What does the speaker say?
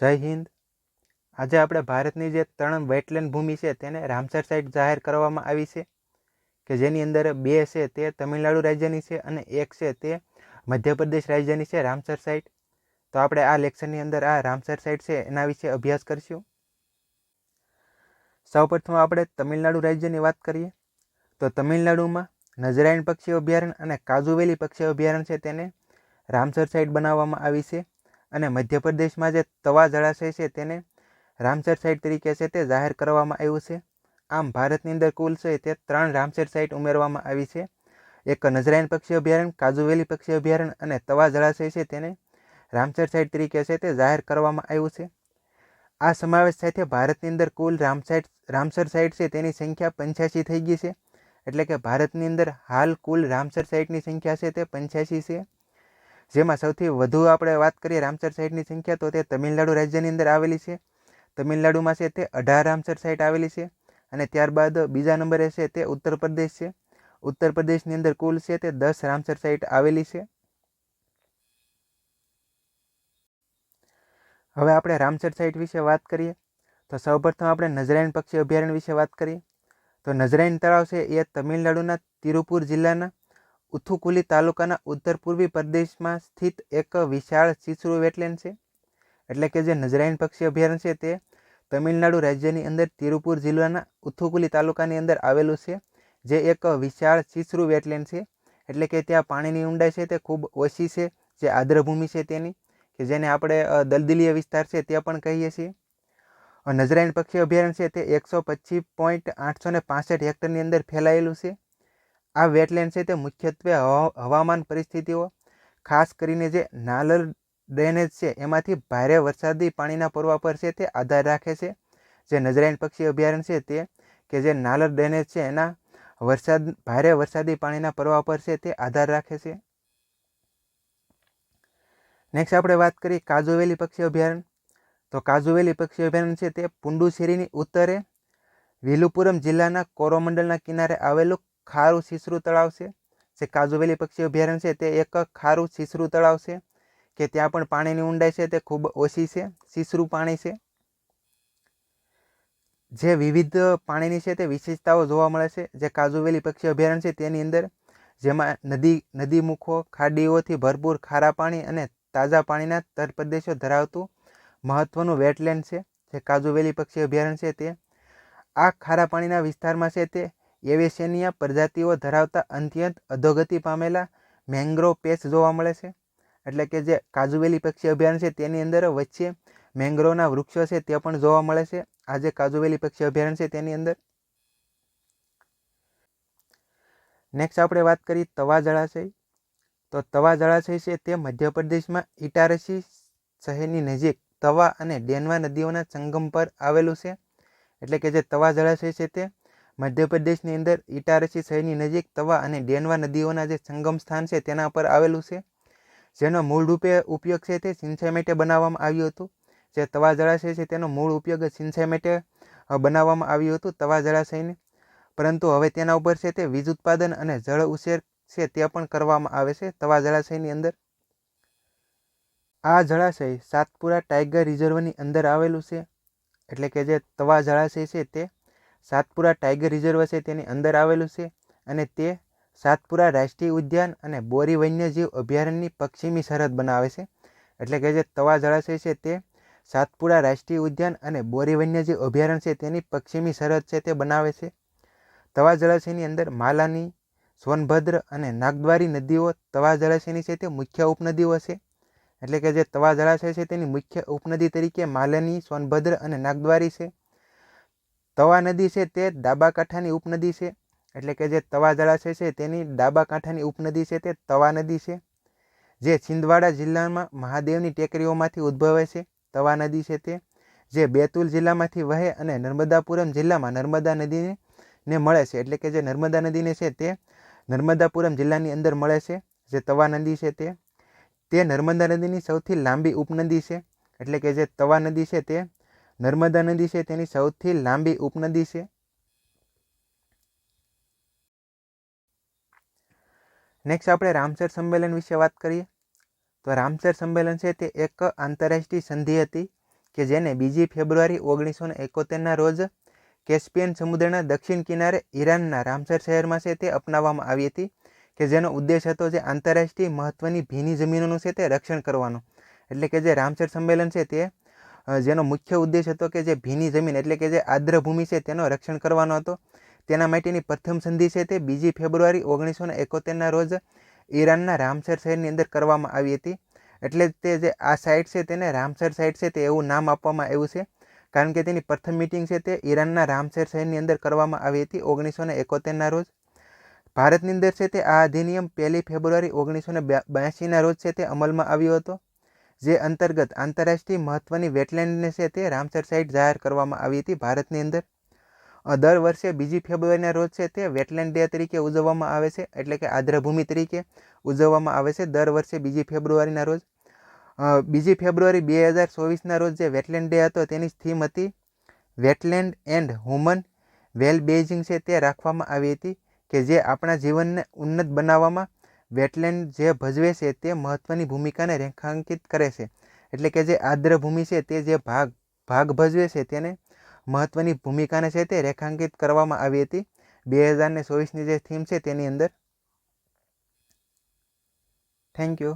જય હિન્દ. આજે આપણે ભારતની જે ત્રણ વેટલેન્ડ ભૂમિ છે તેને રામસર સાઇટ જાહેર કરવામાં આવી છે કે જેની અંદર બે છે તે તમિલનાડુ રાજ્યની છે અને એક છે તે મધ્યપ્રદેશ રાજ્યની છે રામસર સાઇટ તો આપણે આ લેક્ચરની અંદર આ રામસર સાઇટ છે એના વિશે અભ્યાસ કરીશું. સૌપ્રથમ આપણે તમિલનાડુ રાજ્યની વાત કરીએ. તો તમિલનાડુમાં નજરાયણ પક્ષી અભયારણ્ય અને કાજુવેલી પક્ષી અભયારણ્ય છે તેને રામસર સાઇટ બનાવવામાં આવી છે. અને મધ્યપ્રદેશમાં જે તવા જળાશય છે તેને રામસર સાઇટ તરીકે છે તે જાહેર કરવામાં આવ્યું છે. આમ ભારતની અંદર કુલ છે તે ત્રણ રામસર સાઇટ ઉમેરવામાં આવી છે. એક નજરાયણ પક્ષી અભયારણ્ય, કાજુવેલી પક્ષી અભયારણ્ય અને તવા જળાશય છે તેને રામસર સાઇટ તરીકે છે તે જાહેર કરવામાં આવ્યું છે. આ સમાવેશ સાથે ભારતની અંદર કુલ રામસાઇટ રામસર સાઇટ છે તેની સંખ્યા પંચ્યાસી થઈ ગઈ છે. એટલે કે ભારતની અંદર હાલ કુલ રામસર સાઇટની સંખ્યા છે તે પંચ્યાસી છે. જેમાં સૌથી વધુ આપણે વાત કરીએ રામસર સાઇટની સંખ્યા, તો તે તમિલનાડુ રાજ્યની અંદર આવેલી છે. તમિલનાડુમાં છે તે અઢાર રામસર સાઇટ આવેલી છે અને ત્યારબાદ બીજા નંબરે છે તે ઉત્તર પ્રદેશ છે. ઉત્તર પ્રદેશની અંદર કુલ છે તે દસ રામસર સાઇટ આવેલી છે. હવે આપણે રામસર સાઇટ વિશે વાત કરીએ, તો સૌપ્રથમ આપણે નજરાયણ પક્ષી અભયારણ્ય વિશે વાત કરીએ. તો નજરાયણ તળાવ છે એ તમિલનાડુના તિરુપુર જિલ્લાના ઉથુકુલી તાલુકાના ઉત્તર પૂર્વી પ્રદેશમાં સ્થિત એક વિશાળ સિસરુ વેટલેન્ડ છે. એટલે કે જે નજરાયણ પક્ષી અભયારણ્ય છે તે તમિલનાડુ રાજ્યની અંદર તિરુપુર જિલ્લાના ઉથુકુલી તાલુકાની અંદર આવેલું છે, જે એક વિશાળ શિશુ વેટલેન્ડ છે. એટલે કે ત્યાં પાણીની ઊંડાઈ છે તે ખૂબ ઓછી છે, જે આદ્રભૂમિ છે તેની, કે જેને આપણે દલદલીય વિસ્તાર છે તે પણ કહીએ છીએ. નજરાયણ પક્ષી અભયારણ્ય છે તે એકસો પચીસ પોઈન્ટ આઠસો ને પાસઠ હેક્ટરની અંદર ફેલાયેલું છે. આ વેટલેન્ડ છે તે મુખ્યત્વે હવામાન પરિસ્થિતિઓ, ખાસ કરીને જે નાલર ડ્રેનેજ છે, એમાંથી ભારે વરસાદી પાણીના પૂરવા પર છે તે આધાર રાખે છે. જે નજરાયણ પક્ષી અભયારણ્ય છે તે, કે જે નાલર ડ્રેનેજ છે એના વરસાદ, ભારે વરસાદી પાણીના પ્રવાહ પર છે તે આધાર રાખે છે. નેક્સ્ટ આપણે વાત કરીએ કાજુવેલી પક્ષી અભયારણ્ય. તો કાજુવેલી પક્ષી અભયારણ્ય છે તે પુંડુચેરીની ઉત્તરે વિલુપુરમ જિલ્લાના કોરોમંડલના કિનારે આવેલું ખારું શીસરું તળાવ છે જે કાજુવેલી પક્ષી અભયારણ્ય છે, તે એક ખારું શીસરું તળાવ છે કે ત્યાં પણ પાણીની ઊંડાઈ છે, તે ખૂબ ઓછી છે શીસરું પાણી છે. જે વિવિધ પાણીની છે, તે વિશેષતાઓ જોવા મળે છે. જે કાજુવેલી પક્ષી અભયારણ્ય છે, તેની અંદર જેમાં નદી નદીમુખો ખાડીઓથી ભરપૂર ખારા પાણી અને તાજા પાણીના તટ પ્રદેશો ધરાવતું મહત્વનું વેટલેન્ડ છે. જે કાજુવેલી પક્ષી અભયારણ્ય છે, તે આ ખારા પાણીના વિસ્તારમાં છે, તે એવેશેનિયા પ્રજાતિઓ ધરાવતા અત્યંત અધોગતિ પામેલા મેંગ્રોવ પેસ જોવા મળે છે. એટલે કે જે કાજુવેલી પક્ષી અભયારણ્ય છે તેની અંદર વચ્ચે મેંગ્રોવના વૃક્ષો છે તે પણ જોવા મળે છે. આ જે કાજુવેલી પક્ષી અભયારણ્ય છે તેની અંદર. નેક્સ્ટ આપણે વાત કરીએ તવા જળાશય. તો તવા જળાશય છે તે મધ્યપ્રદેશમાં ઇટારસી શહેરની નજીક તવા અને ડેનવા નદીઓના સંગમ પર આવેલું છે. એટલે કે જે તવા જળાશય છે તે મધ્યપ્રદેશની અંદર ઇટારસી શહેરની નજીક તવા અને ડેનવા નદીઓના જે સંગમ સ્થાન છે તેના પર આવેલું છે, જેનો મૂળ રૂપે ઉપયોગ છે તે સિંચાઈ માટે બનાવવામાં આવ્યું હતું. જે તવા જળાશય છે તેનો મૂળ ઉપયોગ સિંચાઈ માટે બનાવવામાં આવ્યું હતું તવા જળાશયને. પરંતુ હવે તેના ઉપર છે તે વીજ ઉત્પાદન અને જળ ઉછેર છે તે પણ કરવામાં આવે છે તવા જળાશયની અંદર. આ જળાશય સાતપુરા ટાઈગર રિઝર્વની અંદર આવેલું છે, એટલે કે જે તવા જળાશય છે તે સાતપુરા ટાઈગર રિઝર્વ છે તેની અંદર આવેલું છે અને તે સાતપુરા રાષ્ટ્રીય ઉદ્યાન અને બોરી વન્યજીવ અભયારણ્યની પશ્ચિમી સરહદ બનાવે છે. એટલે કે જે તવા જળાશય છે તે સાતપુરા રાષ્ટ્રીય ઉદ્યાન અને બોરી વન્યજીવ અભયારણ્ય છે તેની પશ્ચિમી સરહદ છે તે બનાવે છે. તવા જળાશયની અંદર માલાની, સોનભદ્ર અને નાગદ્વારી નદીઓ તવા જળાશયની છે તે મુખ્ય ઉપનદીઓ છે. એટલે કે જે તવા જળાશય છે તેની મુખ્ય ઉપનદી તરીકે માલની, સોનભદ્ર અને નાગદ્વારી છે. તવા નદી છે તે ડાબા કાંઠાની ઉપનદી છે. એટલે કે જે તવા જળાશય છે તેની ડાબા કાંઠાની ઉપનદી છે તે તવા નદી છે. જે છિંદવાડા જિલ્લામાં મહાદેવની ટેકરીઓમાંથી ઉદ્ભવે છે. તવા નદી છે તે. જે બેતુલ જિલ્લામાંથી વહે અને નર્મદાપુરમ જિલ્લામાં નર્મદા નદીને, ને મળે છે. એટલે કે જે નર્મદા નદીને છે તે નર્મદાપુરમ જિલ્લાની અંદર મળે છે. જે તવા નદી છે તે. તે નર્મદા નદીની સૌથી લાંબી ઉપનદી છે. એટલે કે જે તવા નદી છે તે નર્મદા નદી છે, તેની સૌથી લાંબી ઉપનદી છે. નેક્સ્ટ આપણે રામસર સંમેલન વિશે વાત કરીએ. તો રામસર સંમેલન છે, તે એક આંતરરાષ્ટ્રીય સંધિ હતી કે જેને બીજી ફેબ્રુઆરી ઓગણીસો એકોતેરના રોજ કેસ્પિયન સમુદ્રના દક્ષિણ કિનારે ઈરાનના રામસર શહેરમાં છે, તે અપનાવવામાં આવી હતી કે જેનો ઉદ્દેશ હતો જે આંતરરાષ્ટ્રીય મહત્ત્વની ભીની જમીનોનું છે, તે રક્ષણ કરવાનું. એટલે કે જે રામસર સંમેલન છે, તે જેનો મુખ્ય ઉદ્દેશ હતો કે જે ભીની જમીન એટલે કે જે આદ્ર છે તેનો રક્ષણ કરવાનો હતો. તેના માટેની પ્રથમ સંધિ છે તે બીજી ફેબ્રુઆરી ઓગણીસો ને એકોતેરના રોજ ઈરાનના રામસર શહેરની અંદર કરવામાં આવી હતી. એટલે તે જે આ સાઇટ છે તેને રામસર સાઇટ છે તે એવું નામ આપવામાં આવ્યું છે. કારણ કે તેની પ્રથમ મિટિંગ છે તે ઈરાનના રામસર શહેરની અંદર કરવામાં આવી હતી ઓગણીસો ને એકોતેરના રોજ. ભારતની અંદર છે તે આ અધિનિયમ પહેલી ફેબ્રુઆરી ઓગણીસો ને બ્યાસીના રોજ છે તે અમલમાં આવ્યો હતો. જે અંતર્ગત આંતરરાષ્ટ્રીય મહત્ત્વની વેટલેન્ડને છે તે રામસર સાઇટ જાહેર કરવામાં આવી હતી ભારતની અંદર. દર વર્ષે બીજી ફેબ્રુઆરીના રોજ છે તે વેટલેન્ડ ડે તરીકે ઉજવવામાં આવે છે, એટલે કે આદ્રભૂમિ તરીકે ઉજવવામાં આવે છે દર વર્ષે બીજી ફેબ્રુઆરીના રોજ. બીજી ફેબ્રુઆરી બે હજાર ચોવીસના રોજ જે વેટલેન્ડ ડે હતો તેની થીમ હતી wetland and human well being છે તે રાખવામાં આવી હતી કે જે આપણા જીવનને ઉન્નત બનાવવામાં વેટલેન્ડ જે ભજવે છે તે મહત્ત્વની ભૂમિકાને રેખાંકિત કરે છે. એટલે કે જે આદ્રભૂમિ છે તે જે ભાગ ભાગ ભજવે છે તેને મહત્ત્વની ભૂમિકાને છે તે રેખાંકિત કરવામાં આવી હતી. બે હજાર ને ચોવીસની જે થીમ છે તેની અંદર. Thank you